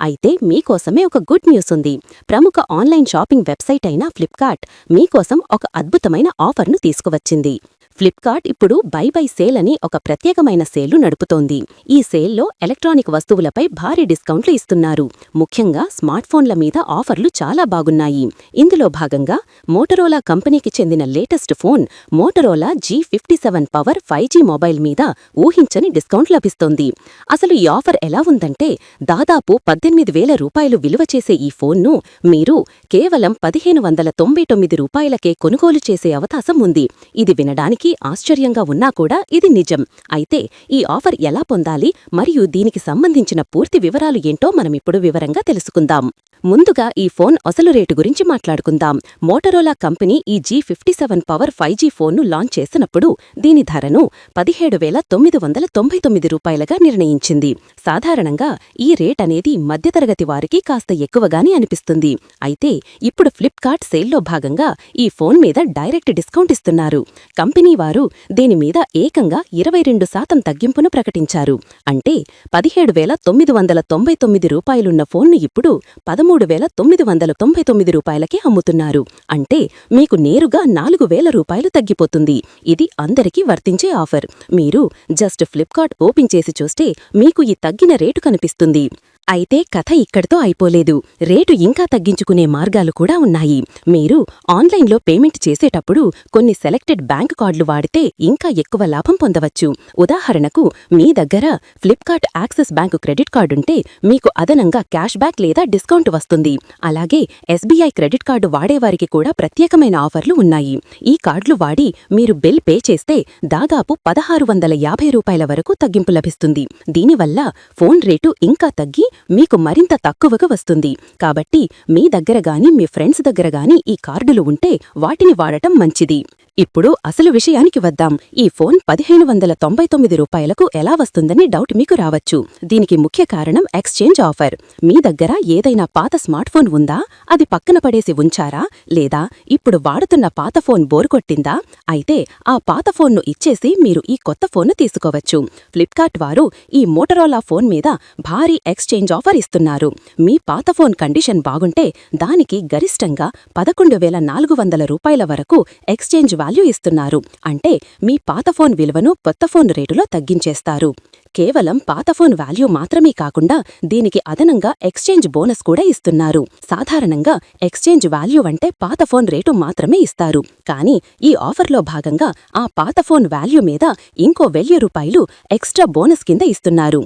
అయితే మీకోసమే ఒక గుడ్ న్యూస్ ఉంది. ప్రముఖ ఆన్లైన్ షాపింగ్ వెబ్సైట్ అయిన ఫ్లిప్కార్ట్ మీకోసం ఒక అద్భుతమైన ఆఫర్ను తీసుకువచ్చింది. ఫ్లిప్కార్ట్ ఇప్పుడు బై బై సేల్ అని ఒక ప్రత్యేకమైన సేల్ను నడుపుతోంది. ఈ సేల్లో ఎలక్ట్రానిక్ వస్తువులపై భారీ డిస్కౌంట్లు ఇస్తున్నారు. ముఖ్యంగా స్మార్ట్ఫోన్ల మీద ఆఫర్లు చాలా బాగున్నాయి. ఇందులో భాగంగా మోటరోలా కంపెనీకి చెందిన latest phone Motorola G fifty seven power five mobile మీద ఊహించని డిస్కౌంట్ లభిస్తోంది. అసలు ఈ ఆఫర్ ఎలా ఉందంటే దాదాపు పద్దెనిమిది వేల రూపాయలు విలువ చేసే ఈ ఫోన్ను మీరు కేవలం పదిహేను వందల తొంభై తొమ్మిది రూపాయలకే కొనుగోలు చేసే అవకాశం ఉంది. ఇది వినడానికి ఆశ్చర్యంగా ఉన్నా కూడా ఇది నిజం. అయితే ఈ ఆఫర్ ఎలా పొందాలి? మరియు దీనికి సంబంధించిన పూర్తి వివరాలు ఏంటో మనమిప్పుడు వివరంగా తెలుసుకుందాం. ముందుగా ఈ ఫోన్ అసలు రేటు గురించి మాట్లాడుకుందాం. మోటరోలా కంపెనీ ఈ G fifty seven power five G ఫోన్ను లాంచ్ చేసినప్పుడు దీని ధరను పదిహేడు వేల తొమ్మిది వందల తొంభై తొమ్మిది రూపాయలుగా నిర్ణయించింది. సాధారణంగా ఈ రేట్ అనేది మధ్యతరగతి వారికి కాస్త ఎక్కువగానే అనిపిస్తుంది. అయితే ఇప్పుడు ఫ్లిప్కార్ట్ సేల్లో భాగంగా ఈ ఫోన్ మీద డైరెక్ట్ డిస్కౌంట్ ఇస్తున్నారు. కంపెనీ వారు దీని మీద ఏకంగా ఇరవై రెండు శాతం తగ్గింపును ప్రకటించారు. అంటే పదిహేడు వేల తొమ్మిది వందల తొంభై తొమ్మిది రూపాయలున్న ఫోన్ను ఇప్పుడు పదమూడు వేల తొమ్మిది వందల తొంభై తొమ్మిది రూపాయలకే అమ్ముతున్నారు. అంటే మీకు నేరుగా నాలుగు వేల రూపాయలు తగ్గిపోతుంది. ఇది అందరికీ వర్తించే ఆఫర్. మీరు జస్ట్ ఫ్లిప్కార్ట్ ఓపెన్ చేసి చూస్తే మీకు ఈ తగ్గిన రేటు కనిపిస్తుంది. అయితే కథ ఇక్కడితో అయిపోలేదు. రేటు ఇంకా తగ్గించుకునే మార్గాలు కూడా ఉన్నాయి. మీరు ఆన్లైన్లో పేమెంట్ చేసేటప్పుడు కొన్ని సెలెక్టెడ్ బ్యాంక్ కార్డులు వాడితే ఇంకా ఎక్కువ లాభం పొందవచ్చు. ఉదాహరణకు మీ దగ్గర ఫ్లిప్కార్ట్ యాక్సెస్ బ్యాంకు క్రెడిట్ కార్డుంటే మీకు అదనంగా క్యాష్ బ్యాక్ లేదా డిస్కౌంట్ వస్తుంది. అలాగే ఎస్బీఐ క్రెడిట్ కార్డు వాడేవారికి కూడా ప్రత్యేకమైన ఆఫర్లు ఉన్నాయి. ఈ కార్డులు వాడి మీరు బిల్ పే చేస్తే దాదాపు పదహారు వందల యాభై రూపాయల వరకు తగ్గింపు లభిస్తుంది. దీనివల్ల ఫోన్ రేటు ఇంకా తగ్గి మీకు మరింత తక్కువగా వస్తుంది. కాబట్టి మీ దగ్గర గాని మీ ఫ్రెండ్స్ దగ్గర గాని ఈ కార్డులు ఉంటే వాటిని వాడటం మంచిది. ఇప్పుడు అసలు విషయానికి వద్దాం. ఈ ఫోన్ పదిహేను వందల తొంభై తొమ్మిది రూపాయలకు ఎలా వస్తుందని డౌట్ మీకు రావచ్చు. దీనికి ముఖ్య కారణం ఎక్స్చేంజ్ ఆఫర్. మీ దగ్గర ఏదైనా పాత స్మార్ట్ ఫోన్ ఉందా? అది పక్కన పడేసి ఉంచారా? లేదా ఇప్పుడు వాడుతున్న పాత ఫోన్ బోర్ కొట్టిందా? అయితే ఆ పాత ఫోన్ను ఇచ్చేసి మీరు ఈ కొత్త ఫోన్ను తీసుకోవచ్చు. ఫ్లిప్కార్ట్ వారు ఈ మోటరోలా ఫోన్ మీద భారీ ఎక్స్చేంజ్ ఆఫర్ ఇస్తున్నారు. మీ పాత ఫోన్ కండిషన్ బాగుంటే దానికి గరిష్టంగా పదకొండు వేల నాలుగు వందల రూపాయల వరకు ఎక్స్చేంజ్ వాల్యూ ఇస్తున్నారు. అంటే మీ పాత ఫోన్ విలువను కొత్త ఫోన్ రేటులో తగ్గించేస్తారు. కేవలం పాత ఫోన్ వాల్యూ మాత్రమే కాకుండా దీనికి అదనంగా ఎక్స్చేంజ్ బోనస్ కూడా ఇస్తున్నారు. సాధారణంగా ఎక్స్చేంజ్ వాల్యూ అంటే పాత ఫోన్ రేటు మాత్రమే ఇస్తారు. కానీ ఈ ఆఫర్లో భాగంగా ఆ పాత ఫోన్ వాల్యూ మీద ఇంకో వెయ్యి రూపాయలు ఎక్స్ట్రా బోనస్ కింద ఇస్తున్నారు.